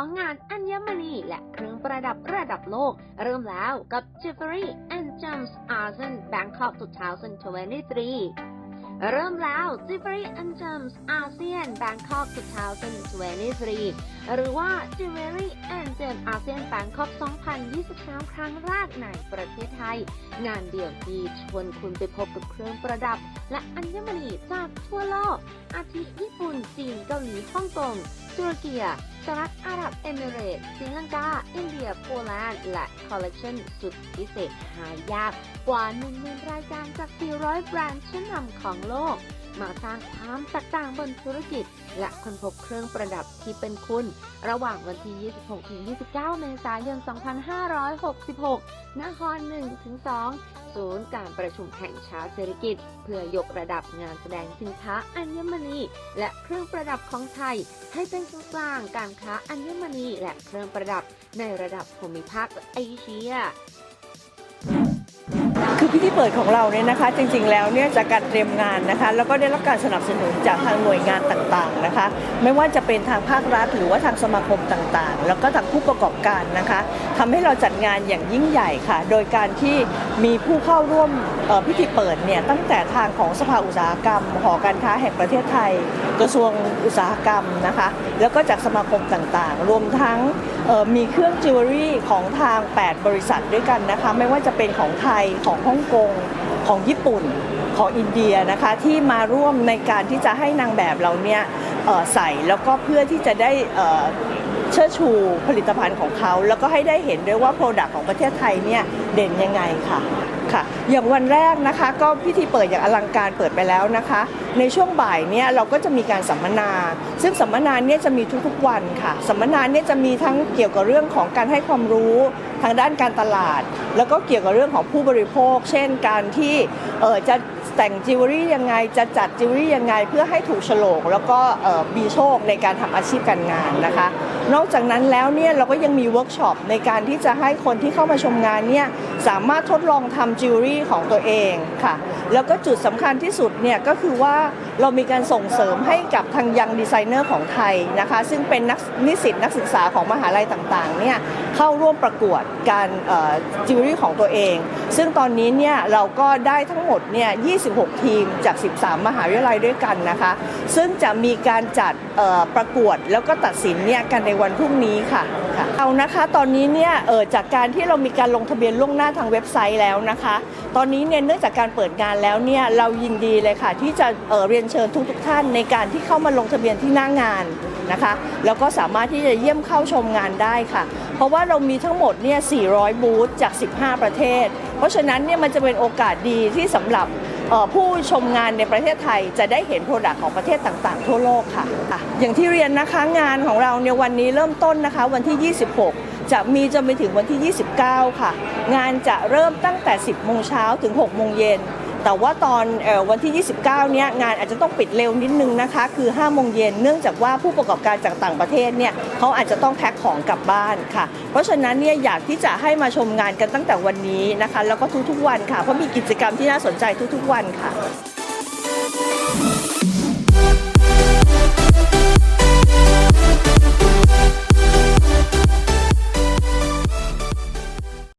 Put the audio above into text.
ของงานอัญมณีและเครื่องประดับระดับโลก เริ่มแล้วกับ Jewelry and Gems ASEAN Bangkok 2023 เริ่มแล้ว Jewelry and Gems ASEAN Bangkok 2023 หรือว่า Jewelry and Gems ASEAN Bangkok 2023 ครั้งแรกในประเทศไทย งานเดี่ยวที่ชวนคุณไปพบกับเครื่องประดับ และอัญมณีจากทั่วโลก อาทิญี่ปุ่น จีน เกาหลี ฮ่องกงตุรกี สหรัฐอาหรับเอมิเรตส์ศรีลังกา อินเดีย โปแลนด์ และคอลเลกชันสุดพิเศษหายากกว่า1 0,000รายการจาก 400 แบรนด์ชั้นนำของโลก มาสร้างความแตกต่างบนธุรกิจ และค้นพบเครื่องประดับที่เป็นคุณ ระหว่างวันที่ 26-29 เมษายน 2566 นคร 1-2 ศูนย์การประชุมแห่งชาติเศรษฐกิจ เพื่อยกระดับงานแสดงสินค้าอัญมณี และเครื่องประดับของไทย ให้เป็นศูนย์กลางการค้าอัญมณี และเครื่องประดับในระดับภูมิภาคเอเชีย คือพิธีเปิดของเราเนี่ยนะคะ จริงๆแล้วเนี่ยจากการเตรียมงานนะคะ แล้วก็ได้รับการสนับสนุนจากทางหน่วยงานต่างๆนะคะ ไม่ว่าจะเป็นทางภาครัฐ หรือว่าทางสมาคมต่างๆ แล้วก็ทางผู้ประกอบการนะคะทำให้เราจัดงานอย่างยิ่งใหญ่ค่ะ โดยการที่มีผู้เข้าร่วมพิธีเปิดเนี่ยตั้งแต่ทางของสภาอุตสาหกรรม หอการค้าแห่งประเทศไทย กระทรวงอุตสาหกรรมนะคะ แล้วก็จากสมาคมต่างๆ รวมทั้งมีเครื่องจิวเวลรี่ของทาง 8 บริษัทด้วยกันนะคะ ไม่ว่าจะเป็นของไทยของฮ่องกงของญี่ปุ่นของอินเดียนะคะที่มาร่วมในการที่จะให้นางแบบเราเนี่ยใส่แล้วก็เพื่อที่จะได้เชิดชูผลิตภัณฑ์ของเขา แล้วก็ให้ได้เห็นด้วยว่าโปรดักต์ของประเทศไทยเนี่ยเด่นยังไงค่ะ ค่ะ อย่างวันแรกนะคะก็พิธีเปิดอย่างอลังการเปิดไปแล้วนะคะ ในช่วงบ่ายเนี่ยเราก็จะมีการสัมมนา ซึ่งสัมมนาเนี่ยจะมีทุกๆวันค่ะ สัมมนาเนี่ยจะมีทั้งเกี่ยวกับเรื่องของการให้ความรู้ทางด้านการตลาด แล้วก็เกี่ยวกับเรื่องของผู้บริโภค เช่นการที่เออจะ แต่งจิวเวลรี่ยังไงจะจัดจิวเวลรี่ยังไงเพื่อให้ถูกโฉลกแล้วก็มีโชคในการทำอาชีพการงานนะคะ นอกจากนั้นแล้วเนี่ยเราก็ยังมีเวิร์กช็อปในการที่จะให้คนที่เข้ามาชมงานเนี่ยสามารถทดลองทำจิวเวลรี่ของตัวเองค่ะ แล้วก็จุดสำคัญที่สุดเนี่ยก็คือว่า เรามีการส่งเสริมให้กับทางยังดีไซเนอร์ของไทยนะคะ ซึ่งเป็นนักนิสิตนักศึกษาของมหาลัยต่างๆเนี่ยเข้าร่วมประกวดการจิวเวลรี่ของตัวเอง ซึ่งตอนนี้เนี่ยเราก็ได้ทั้งหมดเนี่ย 26 ทีมจาก 13 มหาวิทยาลัยด้วยกันนะคะ ซึ่งจะมีการจัดประกวดแล้วก็ตัดสินเนี่ยกันในวันพรุ่งนี้ค่ะคะเอานะคะตอนนี้เนี่ยจากการที่เรามีการลงทะเบียนล่วงหน้าทางเว็บไซต์แล้วนะคะ ตอนนี้เนี่ยเนื่องจากการเปิดงานแล้วเนี่ยเรายินดีเลยค่ะที่จะเเรียนเชิญทุกๆทท่านในการที่เข้ามาลงทะเบียนที่หน้างานนะคะแล้วก็สามารถที่จะเยี่ยมเข้าชมงานได้ค่ะ เพราะว่าเรามีทั้งหมดเนี่ย 400 บูธจาก 15 ประเทศ เพราะฉะนั้นเนี่ยมันจะเป็นโอกาสดีที่สำหรับผู้ชมงานในประเทศไทยจะได้เห็นโปรดักต์ของประเทศต่างๆ ทั่วโลกค่ะ อย่างที่เรียนนะคะงานของเราเนี่ยวันนี้เริ่มต้นนะคะวันที่ 26 จะมีจนไปถึงวันที่ 29 ค่ะ งานจะเริ่มตั้งแต่ 10 โมงเช้าถึง 6 โมงเย็น แต่ว่าตอนวันที่ 29 เนี้ยงานอาจจะต้องปิดเร็วนิดนึงนะคะ คือ 5 โมงเย็นเนื่องจากว่าผู้ประกอบการจากต่างประเทศเนี่ยเขาอาจจะต้องแพ็คของกลับบ้านค่ะ เพราะฉะนั้นเนี่ยอยากที่จะให้มาชมงานกันตั้งแต่วันนี้นะคะ แล้วก็ทุกๆวันค่ะ เพราะมีกิจกรรมที่น่าสนใจทุกๆวันค่ะ